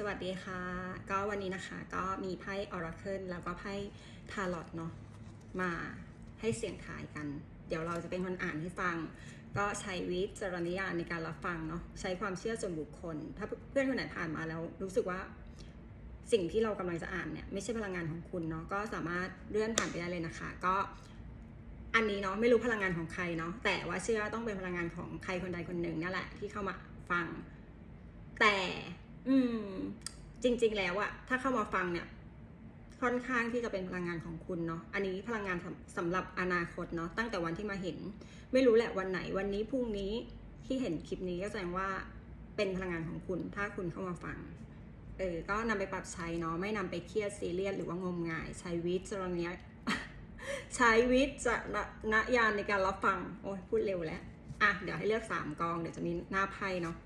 สวัสดีค่ะ ก็วันนี้นะคะก็มีไพ่ออราเคิลแล้วก็ไพ่ทาร์ลอตเนาะมาให้เสียงทายกัน เดี๋ยวเราจะเป็นคนอ่านให้ฟัง ก็ใช้วิจารณญาณในการรับฟังเนาะใช้ความเชื่อส่วนบุคคล ถ้าเพื่อนคนไหนผ่านมาแล้ว รู้สึกว่าสิ่งที่เรากำลังจะอ่านเนี่ยไม่ใช่พลังงานของคุณเนาะก็สามารถเลื่อนผ่านไปได้เลยนะคะ ก็อันนี้เนาะไม่รู้พลังงานของใครเนาะแต่ว่าเชื่อต้องเป็นพลังงานของใครคนใดคนหนึ่งนั่นแหละที่เข้ามาฟัง แต่ อืม จริง ๆ แล้วอะถ้าเข้ามาฟังเนี่ย ค่อนข้างที่จะเป็นพลังงานของคุณเนาะอันนี้พลังงานสำสำหรับอนาคตเนาะตั้งแต่วันที่มาเห็น ไม่รู้แหละวันไหนวันนี้พรุ่งนี้ที่เห็นคลิปนี้ก็แสดงว่าเป็นพลังงานของคุณ ถ้าคุณเข้ามาฟังเออก็นำไปปรับใช้เนาะไม่นำไปเครียดซีเรียสหรือว่างมงาย ใช้วิจารณญาณใช้วิจารณญาณในการรับฟัง โอ้ยพูดเร็วแล้ว อะ เดี๋ยวให้เลือกสามกอง เดี๋ยวจะมีหน้าไพ่เนาะ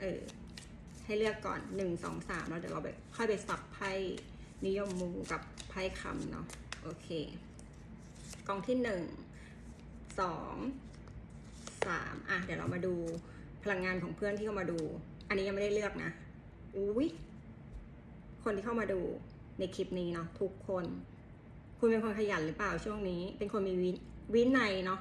เออ ให้เลือกก่อนหนึ่งสองสามแล้วเดี๋ยวเราไปค่อยไปสับไพ่นิยมมูกับไพ่คำเนาะโอเค กองที่หนึ่งสองสามอะเดี๋ยวเรามาดูพลังงานของเพื่อนที่เข้ามาดู อันนี้ยังไม่ได้เลือกนะอุ้ยคนที่เข้ามาดูในคลิปนี้เนาะทุกคน คุณเป็นคนขยันหรือเปล่าช่วงนี้ เป็นคนมีวิวินัยเนาะ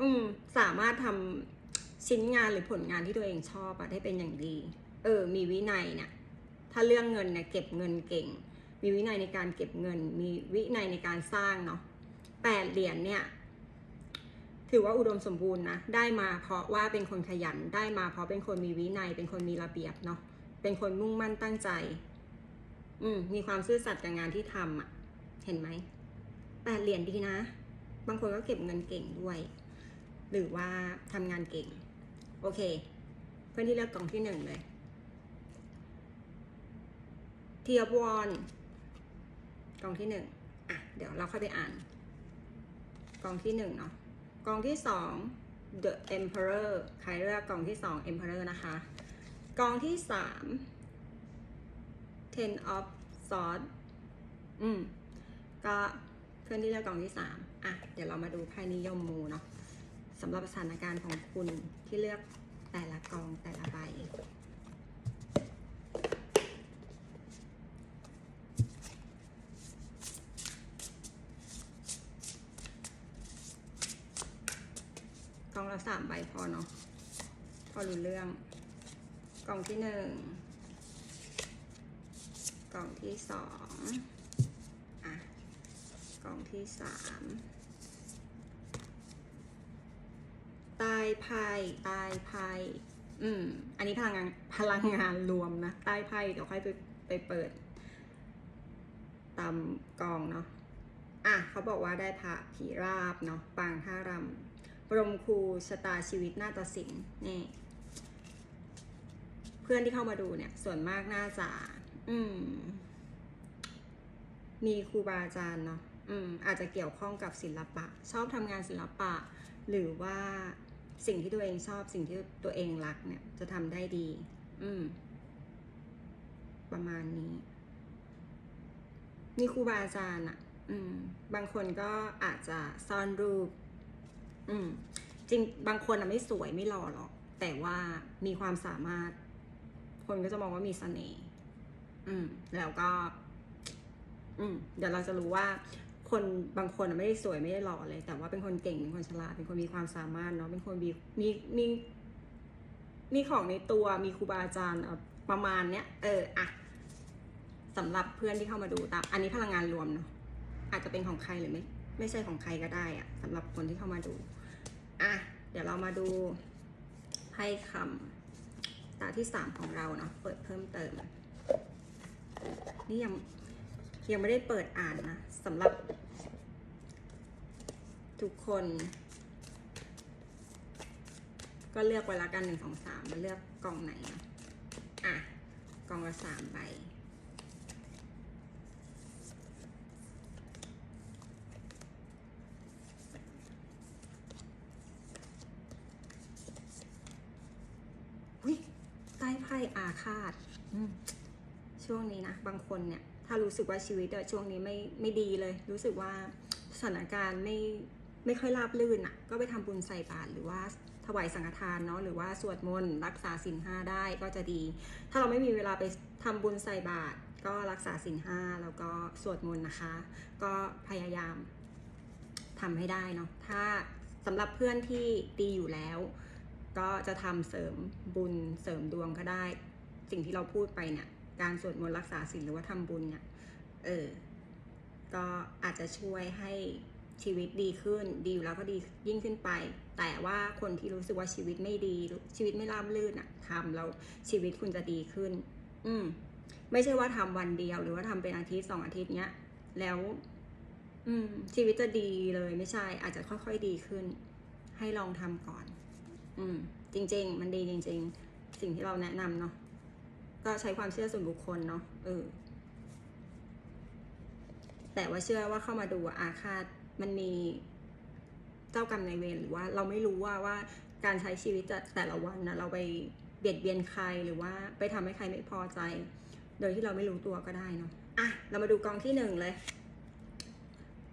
อืมสามารถทำ ชิ้นงานหรือผลงานที่ตัวเองชอบอะได้เป็นอย่างดี เออ มีวินัยเนี่ยถ้าเรื่องเงินเนี่ยเก็บเงินเก่ง มีวินัยในการเก็บเงิน มีวินัยในการสร้างเนาะแปดเหรียญเนี่ย ถือว่าอุดมสมบูรณ์นะ ได้มาเพราะว่าเป็นคนขยัน ได้มาเพราะเป็นคนมีวินัย เป็นคนมีระเบียบเนาะ เป็นคนมุ่งมั่นตั้งใจ อืม มีความซื่อสัตย์กับงานที่ทำอะ เห็นไหมแปดเหรียญดีนะ บางคนก็เก็บเงินเก่งด้วย หรือว่าทำงานเก่ง โอเค เพื่อนที่เลือกกล่องที่หนึ่งเลยเทียบวอนกล่องที่หนึ่งอะ เดี๋ยวเราค่อยไปอ่าน กล่องที่หนึ่งเนาะกล่องที่สอง The Emperor ใครเลือกกล่องที่สอง Emperor นะคะ กล่องที่สาม Ten of Swords อืม ก็เพื่อนที่เลือกกล่องที่สามอะ เดี๋ยวเรามาดูไพ่นิยมมูเนาะ สำหรับสถานการณ์ของคุณที่เลือกแต่ละกองแต่ละใบกองละสามใบพอเนาะพอรู้เรื่องกล่องที่หนึ่งกล่องที่สองอะกล่องที่สาม ใต้ ไพ่ใต้ไพ่อืม อันนี้พลังงานพลังงานรวมนะใต้ไพ่เดี๋ยวค่อยไปไปเปิดตามกองเนาะอะเขาบอกว่าได้พระผีราบเนาะปางท่ารำบรมครูชะตาชีวิตนาฏศิลป์นี่เพื่อนที่เข้ามาดูเนี่ย ส่วนมากน่าจะอืม มีครูบาอาจารย์เนาะอืม อาจจะเกี่ยวข้องกับศิลปะ ชอบทำงานศิลปะ หรือว่า สิ่งที่ตัวเองชอบสิ่งที่ตัวเองรักเนี่ย จะทำได้ดี อืม ประมาณนี้มีครูบาอาจารย์อะอืม บางคนก็อาจจะซ่อนรูป อืม จริง บางคนอะไม่สวยไม่หล่อหรอก แต่ว่ามีความสามารถ คนก็จะมองว่ามีเสน่ห์ อืม แล้วก็ อืม เดี๋ยวเราจะรู้ว่า คนบางคนไม่ได้สวยไม่ได้หล่อเลย แต่ว่าเป็นคนเก่งเป็นคนฉลาดเป็นคนมีความสามารถเนาะเป็นคนมีมีมีมีของในตัวมีครูบาอาจารย์ประมาณเนี้ยเอออะสำหรับเพื่อนที่เข้ามาดูตาม อันนี้พลังงานรวมเนาะอาจจะเป็นของใครหรือไม่ไม่ใช่ของใครก็ได้อะสำหรับคนที่เข้ามาดูอะเดี๋ยวเรามาดูไพ่คำตาที่สามของเราเนาะเปิดเพิ่มเติมนี่ยัง ยังไม่ได้เปิดอ่านนะสำหรับ ทุกคน ก็เลือกไว้ละกันหนึ่งสองสามมาเลือกกล่องไหนนะอะกล่องละสามใบอุ้ยใต้ไพ่อาฆาตอืมช่วงนี้นะ บางคนเนี่ย ถ้ารู้สึกว่าชีวิตอะช่วงนี้ไม่ไม่ดีเลย รู้สึกว่าสถานการณ์ไม่ไม่ค่อยราบรื่นอะก็ไปทำบุญใส่บาตรหรือว่าถวายสังฆทานเนาะหรือว่าสวดมนต์รักษาศีลห้าได้ก็จะดี ถ้าเราไม่มีเวลาไปทำบุญใส่บาตรก็รักษาศีลห้าแล้วก็สวดมนต์นะคะ ก็พยายามทำให้ได้เนาะถ้าสำหรับเพื่อนที่ดีอยู่แล้ว ก็จะทำเสริมบุญเสริมดวงก็ได้ สิ่งที่เราพูดไปเนี่ย การสวดมนต์รักษาศีลหรือว่าทำบุญเนี่ย เออ ก็อาจจะช่วยให้ชีวิตดีขึ้น ดีอยู่แล้วก็ดียิ่งขึ้นไป แต่ว่าคนที่รู้สึกว่าชีวิตไม่ดี ชีวิตไม่ราบรื่นอะทำแล้วชีวิตคุณจะดีขึ้น อืม ไม่ใช่ว่าทำวันเดียว หรือว่าทำเป็นอาทิตย์สองอาทิตย์เนี้ย แล้ว อืม ชีวิตจะดีเลยไม่ใช่ อาจจะค่อยๆดีขึ้น ให้ลองทำก่อน อืม จริง ๆ มันดีจริง ๆ สิ่งที่เราแนะนำเนาะ ก็ใช้ความเชื่อส่วนบุคคลเนาะเออแต่ว่าเชื่อว่าเข้ามาดูอาฆาตมันมีเจ้ากรรมนายเวรหรือว่าเราไม่รู้ว่าว่าการใช้ชีวิตจะแต่ละวันนะเราไปเบียดเบียนใครหรือว่าไปทำให้ใครไม่พอใจ โดยที่เราไม่รู้ตัวก็ได้เนาะอะเรามาดูกองที่หนึ่งเลย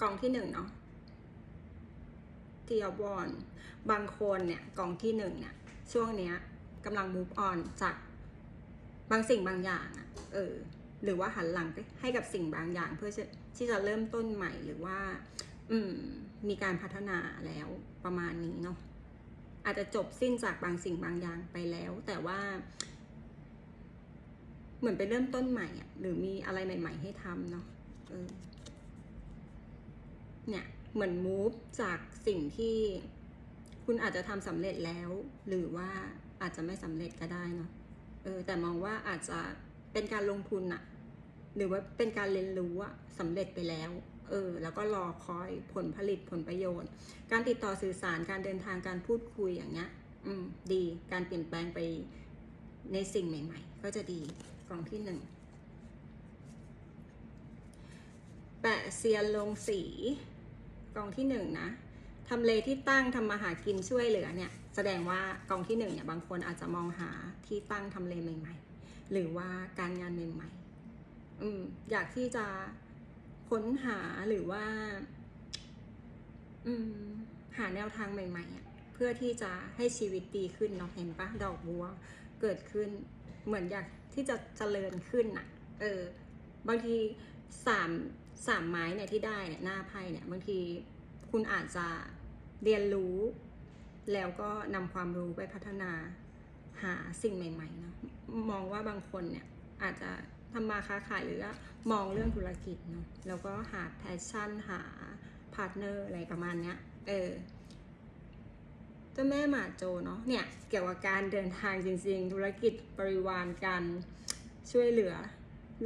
กองที่หนึ่งเนาะที่ยอบอนบางคนเนี่ยกองที่หนึ่งเนี่ยช่วงเนี้ยกำลัง move on จาก บางสิ่งบางอย่างอะเออ หรือว่าหันหลังให้กับสิ่งบางอย่าง เพื่อที่จะเริ่มต้นใหม่หรือว่า อืม มีการพัฒนาแล้วประมาณนี้เนาะอาจจะจบสิ้นจากบางสิ่งบางอย่างไปแล้ว แต่ว่า เหมือนไปเริ่มต้นใหม่อะหรือมีอะไรใหม่ ๆ ให้ทำเนาะเออ เนี่ยเหมือน move จากสิ่งที่คุณอาจจะทำสำเร็จแล้ว หรือว่าอาจจะไม่สำเร็จก็ได้เนาะ เออแต่มองว่าอาจจะเป็นการลงทุนอะหรือว่าเป็นการเรียนรู้อะสำเร็จไปแล้วเออแล้วก็รอคอยผลผลิตผลประโยชน์ การติดต่อสื่อสารการเดินทางการพูดคุยอย่างเงี้ย อืม ดีการเปลี่ยนแปลงไปในสิ่งใหม่ ๆ ก็จะดีกล่องที่หนึ่งแปะเซียนลงสีกองที่หนึ่งนะ ทำเลที่ตั้งทำมาหากินช่วยเหลือเนี่ยแสดงว่ากองที่หนึ่งเนี่ยบางคนอาจจะมองหาที่ตั้งทำเลใหม่ ๆ หรือว่าการงานใหม่ๆอืมอยากที่จะค้นหาหรือว่า อืม หาแนวทางใหม่ๆอะเพื่อที่จะให้ชีวิตดีขึ้นเนาะเห็นปะดอกบัวเกิดขึ้น เหมือนอยากที่จะเจริญขึ้นน่ะเออ บางทีสามสามไม้เนี่ยที่ได้เนี่ยหน้าไพ่เนี่ย บางทีคุณอาจจะ เรียนรู้ แล้วก็นำความรู้ไปพัฒนาหาสิ่งใหม่ๆเนาะมองว่าบางคนเนี่ยอาจจะทำมาค้าขายหรือว่ามองเรื่องธุรกิจเนาะแล้วก็หาแพชชั่นหาพาร์ทเนอร์อะไรประมาณเนี้ยเออเจ้าแม่หมาโจเนาะเนี่ยเกี่ยวกับการเดินทางจริงๆ ธุรกิจบริวารการช่วยเหลือ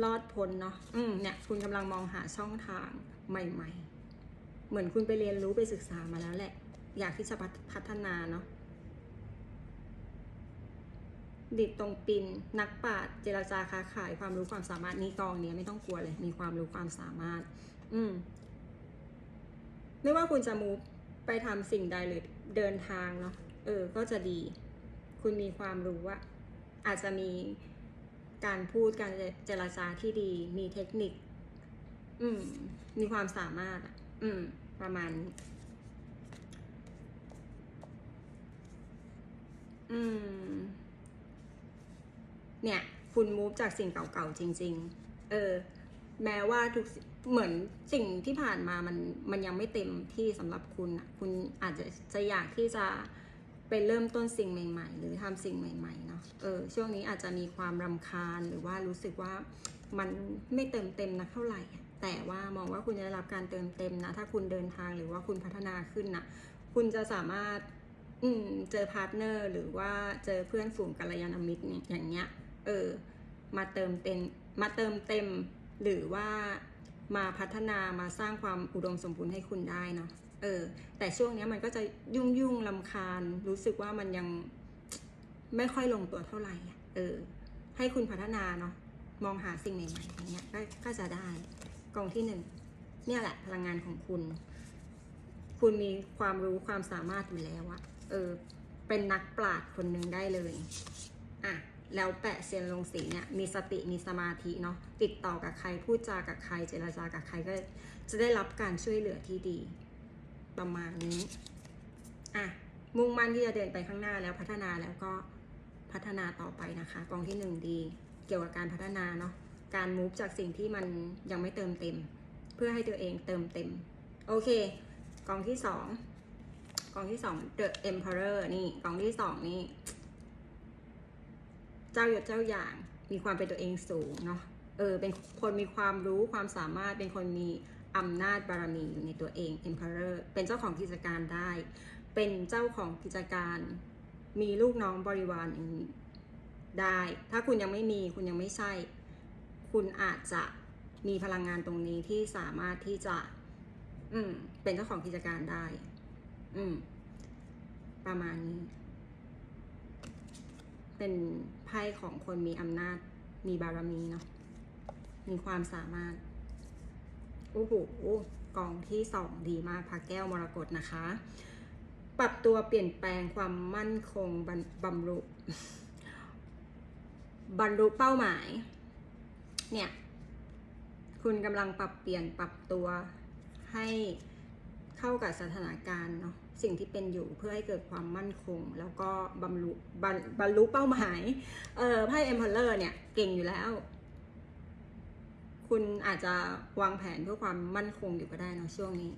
รอดพ้นเนาะอืมเนี่ยคุณกำลังมองหาช่องทางใหม่ ๆ เหมือนคุณไปเรียนรู้ไปศึกษามาแล้วแหละ อยากที่จะพัฒนาเนาะดิดตรงปินนักปราชญ์เจรจาค้าขายความรู้ความสามารถนี่กองเนี้ยไม่ต้องกลัวเลย มีความรู้ความสามารถ อืม ไม่ว่าคุณจะมูฟไปทำสิ่งใดหรือเดินทางเนาะเออ ก็จะดี คุณมีความรู้ว่าอาจจะมีการพูดการเจรจาที่ดี มีเทคนิค อืม มีความสามารถอะ อืม ประมาณนี้ อืม เนี่ยคุณมูฟจากสิ่งเก่าๆจริง ๆ เออ แม้ว่าทุกเหมือนสิ่งที่ผ่านมามันมันยังไม่เต็มที่สำหรับคุณอะคุณอาจจะจะอยากที่จะไปเริ่มต้นสิ่งใหม่ ๆ หรือทำสิ่งใหม่ๆเนาะเออช่วงนี้อาจจะมีความรำคาญหรือว่ารู้สึกว่ามันไม่เติมเต็มนะเท่าไหร่ แต่ว่ามองว่าคุณจะได้รับการเติมเต็มนะ ถ้าคุณเดินทางหรือว่าคุณพัฒนาขึ้นนะคุณจะสามารถ อืม เจอพาร์ทเนอร์หรือว่าเจอเพื่อนฝูงกัลยาณมิตรเนี่ยอย่างเงี้ย เออ มาเติมเต็ม มาเติมเต็ม หรือว่ามาพัฒนามาสร้างความอุดมสมบูรณ์ให้คุณได้เนาะ เออ แต่ช่วงเนี้ยมันก็จะยุ่งยุ่งลำคาญ รู้สึกว่ามันยังไม่ค่อยลงตัวเท่าไหร่ เออ ให้คุณพัฒนาเนาะ มองหาสิ่งใหม่ๆอย่างเงี้ยก็ก็จะได้ กองที่หนึ่ง เนี่ยแหละพลังงานของคุณ คุณมีความรู้ความสามารถอยู่แล้วอะ เออเป็นนักปราชญ์คนหนึ่งได้เลยอะแล้วแปะเซียนลงสีเนี่ยมีสติมีสมาธิเนาะติดต่อกับใครพูดจากับใคร เจรจากับใครก็จะได้รับการช่วยเหลือที่ดี ประมาณนี้อะมุ่งมั่นที่จะเดินไปข้างหน้าแล้วพัฒนาแล้วก็พัฒนาต่อไปนะคะกองที่หนึ่งดี เกี่ยวกับการพัฒนาเนาะการมูฟจากสิ่งที่มันยังไม่เติมเต็ม เพื่อให้ตัวเองเติมเต็ม โอเค กองที่สอง องที่สอง The Emperor นี่กองที่สองนี่ เจ้ายศเจ้าอย่าง มีความเป็นตัวเองสูงเนาะ เออ เป็นคนมีความรู้ความสามารถ เป็นคนมีอำนาจบารมีอยู่ในตัวเอง Emperor เป็นเจ้าของกิจการได้ เป็นเจ้าของกิจการ มีลูกน้องบริวารอย่างนี้ได้ ถ้าคุณยังไม่มี คุณยังไม่ใช่ คุณอาจจะมีพลังงานตรงนี้ที่สามารถที่จะ อืม เป็นเจ้าของกิจการได้ อืม ประมาณนี้เป็นไพ่ของคนมีอำนาจ มีบารมีเนาะ มีความสามารถ โอ้โห กองที่สองดีมากพระแก้วมรกตนะคะ ปรับตัวเปลี่ยนแปลงความมั่นคงบรรบำรุบรรลุเป้าหมาย เนี่ย คุณกำลังปรับเปลี่ยนปรับตัวให้ เข้ากับสถานการณ์เนาะสิ่งที่เป็นอยู่เพื่อให้เกิดความมั่นคง แล้วก็บำรุบรรบรรลุเป้าหมายเออไพ่ Emperor เนี่ยเก่งอยู่แล้ว คุณอาจจะวางแผนเพื่อความมั่นคงอยู่ก็ได้เนอะช่วงนี้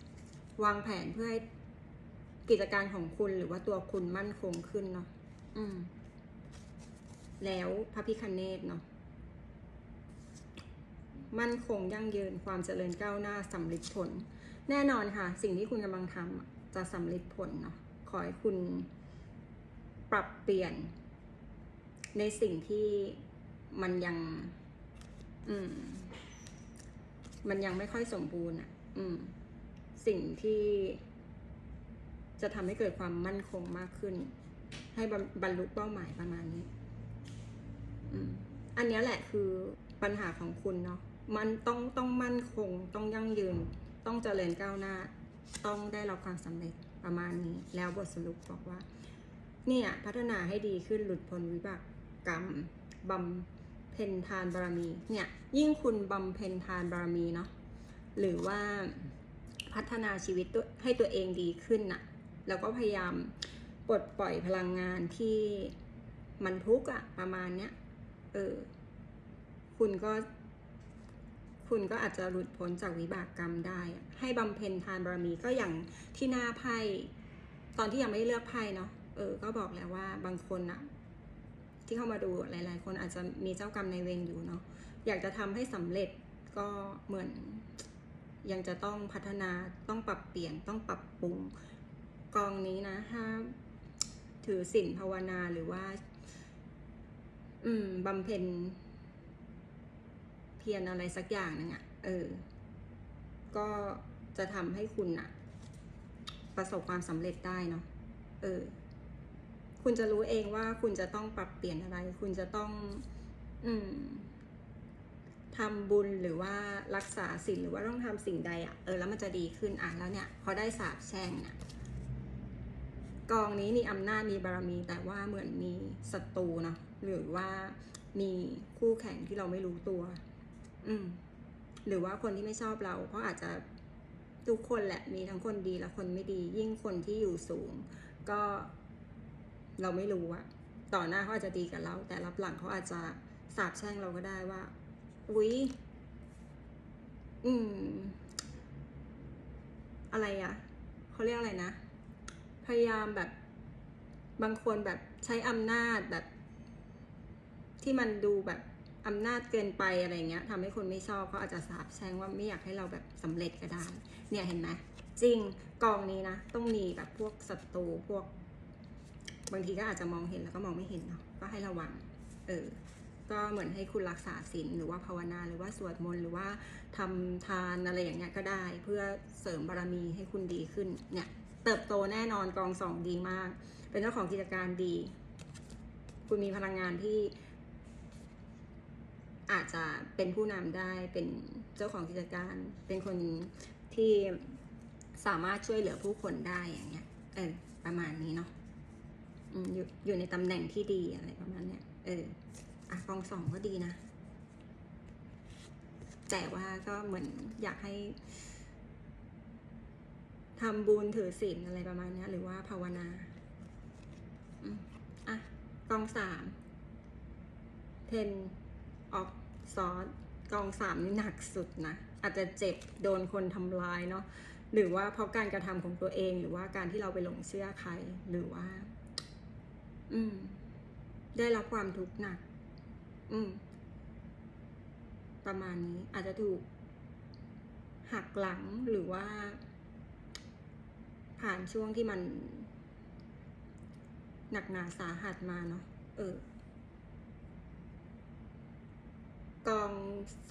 วางแผนเพื่อให้กิจการของคุณหรือว่าตัวคุณมั่นคงขึ้นเนาะอืม แล้วพระพิคเนตเนาะมั่นคงยั่งยืนความเจริญก้าวหน้าสำเร็จผล แน่นอนค่ะ สิ่งที่คุณกำลังทำจะสำเร็จผลเนาะขอให้คุณปรับเปลี่ยน ในสิ่งที่มันยัง อืม มันยังไม่ค่อยสมบูรณ์อะ อืม สิ่งที่จะทำให้เกิดความมั่นคงมากขึ้น ให้บรรลุเป้าหมายประมาณนี้ อืม อันนี้แหละคือปัญหาของคุณเนาะ มันต้องต้องมั่นคงต้องยั่งยืน ต้องเจริญก้าวหน้า ต้องได้รับความสำเร็จประมาณนี้ แล้วบทสรุปบอกว่า เนี่ยพัฒนาให้ดีขึ้นหลุดพ้นวิบากกรรมบำเพ็ญทานบารมี เนี่ยยิ่งคุณบำเพ็ญทานบารมีเนาะหรือว่าพัฒนาชีวิตตัวให้ตัวเองดีขึ้นน่ะ แล้วก็พยายามปลดปล่อยพลังงานที่มันทุกข์อะประมาณเนี้ย เออ คุณก็ คุณก็อาจจะหลุดพ้นจากวิบากกรรมได้ ให้บำเพ็ญทานบารมีก็อย่างที่หน้าไพ่ตอนที่ยังไม่ได้เลือกไพ่เนาะเออ ก็บอกแล้วว่าบางคนอะที่เข้ามาดูหลาย ๆ คนอาจจะมีเจ้ากรรมในายเวรอยู่เนาะอยากจะทำให้สำเร็จก็เหมือน ยังจะต้องพัฒนาต้องปรับเปลี่ยนต้องปรับปรุงกองนี้นะถ้าถือศีลภาวนาหรือว่า อืมบำเพ็ญ เพียรอะไรสักอย่างนึงอะ่ะ เออ ก็จะทำให้คุณอะประสบความสำเร็จได้เนาะ เออ คุณจะรู้เองว่าคุณจะต้องปรับเปลี่ยนอะไร คุณจะต้อง อืมทำบุญหรือว่ารักษาศีลหรือว่าต้องทำสิ่งใดอะ่ะ เออ แล้วมันจะดีขึ้นอะแล้วเนี่ย พอได้สาบแช่งเนี่ยกองนี้มีอำนาจมีบารมี แต่ว่าเหมือนมีศัตรูเนาะหรือว่ามีคู่แข่งที่เราไม่รู้ตัว อืม หรือว่าคนที่ไม่ชอบเราเพราะอาจจะทุกคนแหละมีทั้งคนดีและคนไม่ดี ยิ่งคนที่อยู่สูง ก็เราไม่รู้อะต่อหน้าเขาอาจจะดีกับเรา แต่รับหลังเขาอาจจะสาบแช่งเราก็ได้ว่าอุ๊ยอืม อะไรอะเขาเรียกอะไรนะ พยายามแบบบางคนแบบใช้อำนาจแบบ ที่มันดูแบบ อำนาจเกินไปอะไรเงี้ยทำให้คนไม่ชอบเขาอาจจะสาบแช่งว่าไม่อยากให้เราแบบสำเร็จก็ได้ เนี่ยเห็นไหมจริงกองนี้นะ ต้องมีแบบพวกศัตรูพวก บางทีก็อาจจะมองเห็นแล้วก็มองไม่เห็นเนาะก็ให้ระวัง เออ ก็เหมือนให้คุณรักษาศีลหรือว่าภาวนาหรือว่าสวดมนต์หรือว่าทำทานอะไรอย่างเงี้ยก็ได้ เพื่อเสริมบารมีให้คุณดีขึ้น เนี่ย เติบโตแน่นอนกองสองดีมาก เป็นเจ้าของกิจการดี คุณมีพลังงานที่ อาจจะเป็นผู้นำได้เป็นเจ้าของกิจการ เป็นคนที่สามารถช่วยเหลือผู้คนได้อย่างเงี้ย เออ ประมาณนี้เนาะอยู่อยู่ในตำแหน่งที่ดีอะไรประมาณเนี้ย เออ อะกองสองก็ดีนะ แต่ว่าก็เหมือนอยากให้ทำบุญถือศีลอะไรประมาณเนี้ยหรือว่าภาวนา อะกองสามเทนออก ซอสกองสามนี่หนักสุดนะ อาจจะเจ็บโดนคนทำร้ายเนาะหรือว่าเพราะการกระทำของตัวเองหรือว่าการที่เราไปหลงเชื่อใครหรือว่า อืม ได้รับความทุกข์หนัก อืม ประมาณนี้อาจจะถูกหักหลังหรือว่า ผ่านช่วงที่มัน หนักหนาสาหัสมาเนาะเออ กอง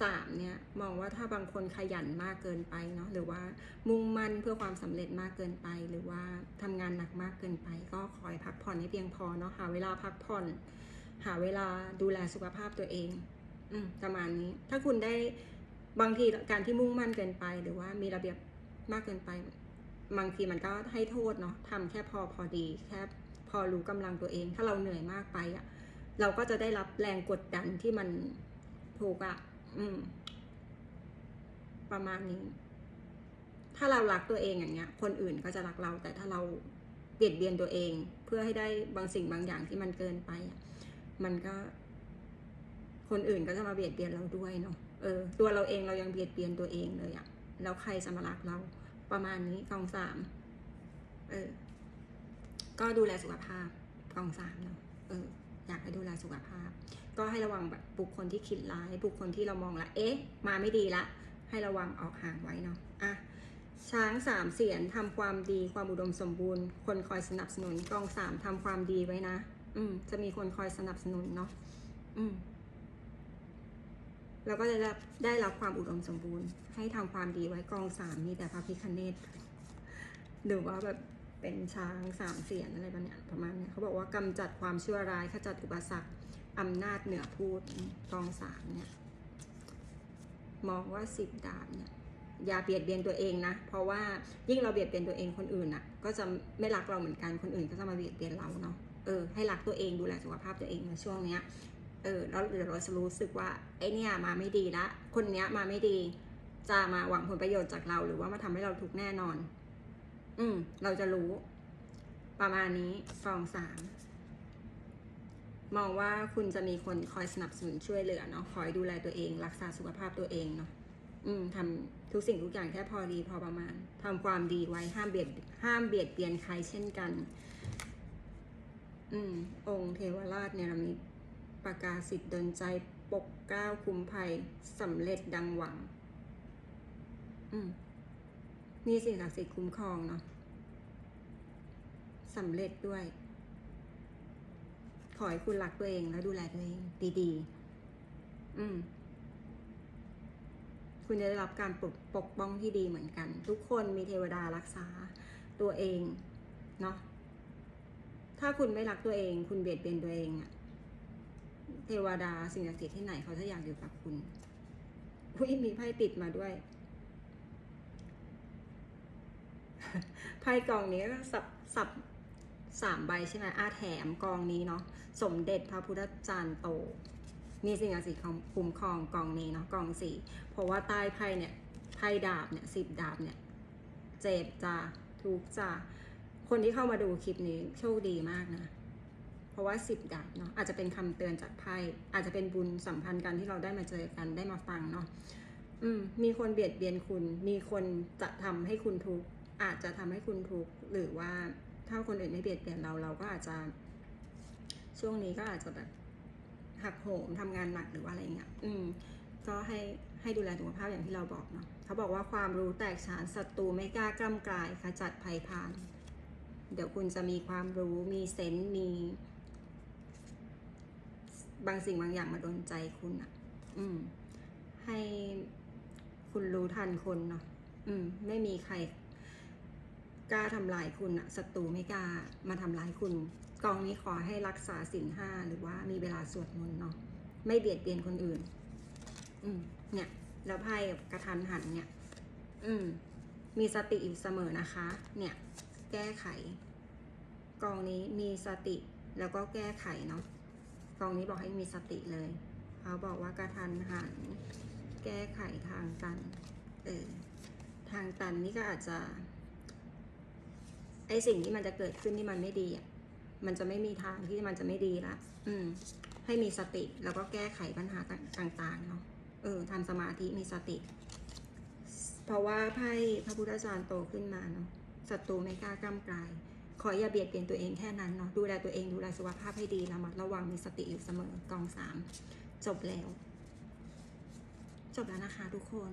สามเนี่ยมองว่าถ้าบางคนขยันมากเกินไปเนาะหรือว่ามุ่งมั่นเพื่อความสำเร็จมากเกินไป หรือว่าทำงานหนักมากเกินไป ก็คอยพักผ่อนให้เพียงพอเนาะหาเวลาพักผ่อน หาเวลาดูแลสุขภาพตัวเอง อืมประมาณนี้ ถ้าคุณได้บางทีการที่มุ่งมั่นเกินไป หรือว่ามีระเบียบมากเกินไป บางทีมันก็ให้โทษเนาะทำแค่พอพอดี แค่พอรู้กำลังตัวเอง ถ้าเราเหนื่อยมากไปอะ่ะเราก็จะได้รับแรงกดดันที่มัน ถูกอะ่ะ อืม ประมาณนี้ ถ้าเรารักตัวเองอย่างเงี้ย คนอื่นก็จะรักเรา แต่ถ้าเราเบียดเบียนตัวเอง เพื่อให้ได้บางสิ่งบางอย่างที่มันเกินไป มันก็ คนอื่นก็จะมาเบียดเบียนเราด้วยเนาะ เออ ตัวเราเองเรายังเบียดเบียนตัวเองเลยอะแล้วใครจะมารักเรา ประมาณนี้กองสาม เออ ก็ดูแลสุขภาพกองสามเนาะ เออ อยากให้ดูแลสุขภาพ ก็ให้ระวังแบบบุคคลที่คิดร้าย บุคคลที่เรามองละ เอ๊ะ มาไม่ดีละ ให้ระวังออกห่างไว้เนาะ อะ ช้างสามเสียนทำความดีความอุดมสมบูรณ์ คนคอยสนับสนุน กองสามทำความดีไว้นะ อืม จะมีคนคอยสนับสนุนเนาะ อืมเราก็จะได้ได้รับความอุดมสมบูรณ์ ให้ทำความดีไว้กองสามมีแต่พระพิคเนตหรือว่าแบบเป็นช้างสามเสียนอะไรแบบเนี้ยประมาณ เขาบอกว่ากำจัดความชั่วร้ายขจัดอุปสรรคอำนาจเหนือพูดกองสามเนี่ยมองว่าสิบดาบเนี่ยอย่าเบียดเบียนตัวเองนะ เพราะว่ายิ่งเราเบียดเบียนตัวเองคนอื่นอะ ก็จะไม่รักเราเหมือนกันคนอื่นก็จะมาเบียดเบียนเราเนาะเออให้รักตัวเองดูแลสุขภาพตัวเองในช่วงเนี้ยเออแล้วเดี๋ยวเราจะรู้สึกว่าไอเนี่ยมาไม่ดีละคนเนี้ยมาไม่ดี จะมาหวังผลประโยชน์จากเรา หรือว่ามาทำให้เราทุกข์แน่นอน อืมเราจะรู้ ประมาณนี้ฟองสามมองว่าคุณจะมีคนคอยสนับสนุนช่วยเหลือเนาะคอยดูแลตัวเอง รักษาสุขภาพตัวเองเนาะอืมทำทุกสิ่งทุกอย่างแค่พอดีพอประมาณทำความดีไว้ห้ามเบียดห้ามเบียดเบียนใครเช่นกัน อืม องค์เทวราชเนรมิตประกาศสิทธิ์ดนใจปกเกล้าคุ้มภัยสำเร็จดังหวัง อืมมีสิ่งศักดิ์สิทธิ์คุ้มครองเนาะ สำเร็จด้วย ขอให้คุณรักตัวเองแล้วดูแลตัวเองดีๆ อืม คุณจะได้รับการปกปกป้องที่ดีเหมือนกัน ทุกคนมีเทวดารักษาตัวเอง เนาะ ถ้าคุณไม่รักตัวเอง คุณเบียดเบียนตัวเองอะเทวดาสิ่งศักดิ์สิทธิ์ที่ไหนเขาจะอยากอยู่กับคุณอุ้ยมีไพ่ติดมาด้วยไพ่กล่องนี้ก็สับสับ สามใบใช่ไหมอาแถมกองนี้เนาะสมเด็จพระพุทธจารย์โต มีสิ่งศักดิ์สิทธิ์คุ้มครองกองนี้เนาะกองสี่เพราะว่าใต้ไพ่เนี่ยไพ่ดาบเนี่ยสิบดาบเนี่ยเจ็บจ้าทุกจ้าคนที่เข้ามาดูคลิปนี้โชคดีมากนะ เพราะว่าสิบดาบเนาะอาจจะเป็นคำเตือนจากไพ่อาจจะเป็นบุญสัมพันธ์กันที่เราได้มาเจอกันได้มาฟังเนาะอืมมีคนเบียดเบียนคุณ มีคนจะทำให้คุณทุกข์ อาจจะทำให้คุณทุกข์หรือว่าถ้าคนอื่นไม่เบียดเบียนเราเราก็อาจจะ ช่วงนี้ก็อาจจะแบบหักโหมทำงานหนักหรือว่าอะไรเงี้ย อืม ก็ให้ให้ดูแลสุขภาพอย่างที่เราบอกเนาะเขาบอกว่าความรู้แตกฉานศัตรูไม่กล้ากล้ำกลายขจัดภัยพาน เดี๋ยวคุณจะมีความรู้มีเซนส์มี บางสิ่งบางอย่างมาโดนใจคุณอะ อืม ให้คุณรู้ทันคนเนาะอืม ไม่มีใคร กล้าทำลายคุณอะศัตรูไม่กล้ามาทำร้ายคุณ กองนี้ขอให้รักษาศีลห้าหรือว่ามีเวลาสวดมนต์เนาะไม่เบียดเบียนคนอื่น อืม เนี่ย แล้วไพ่กระทันหันเนี่ย อืม มีสติอยู่เสมอนะคะ เนี่ย แก้ไข กองนี้มีสติแล้วก็แก้ไขเนาะกองนี้บอกให้มีสติเลยเขาบอกว่ากระทันหัน แก้ไขทางตัน เออ ทางตันนี่ก็อาจจะ ไอสิ่งที่มันจะเกิดขึ้นที่มันไม่ดีอะมันจะไม่มีทางที่มันจะไม่ดีละอืม ให้มีสติแล้วก็แก้ไขปัญหาต่าง ๆ เนาะเออทำสมาธิมีสติ เพราะว่าไพ่พระพุทธจารย์โตขึ้นมาเนาะศัตรูไม่กล้ากำกายขออย่าเบียดเบียนตัวเองแค่นั้นเนาะดูแลตัวเองดูแลสุขภาพให้ดีระมัดระวังมีสติอยู่เสมอกองสามจบแล้ว จบแล้วนะคะทุกคน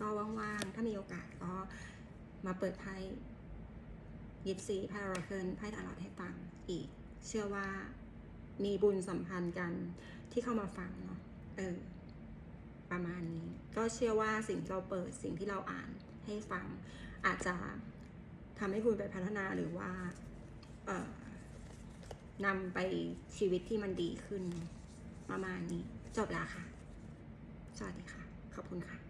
ก็ว่างๆ ถ้ามีโอกาสก็มาเปิดไพ่ ยิปซีไพ่ราเคิลไพ่ตลอดให้ฟังอีก เชื่อว่ามีบุญสัมพันธ์กันที่เข้ามาฟังเนาะเออประมาณนี้ ก็เชื่อว่าสิ่งเราเปิดสิ่งที่เราอ่านให้ฟัง อาจจะทำให้คุณไปพัฒนาหรือว่าเออนำไปชีวิตที่มันดีขึ้น ประมาณนี้ จบแล้วค่ะ สวัสดีค่ะ ขอบคุณค่ะ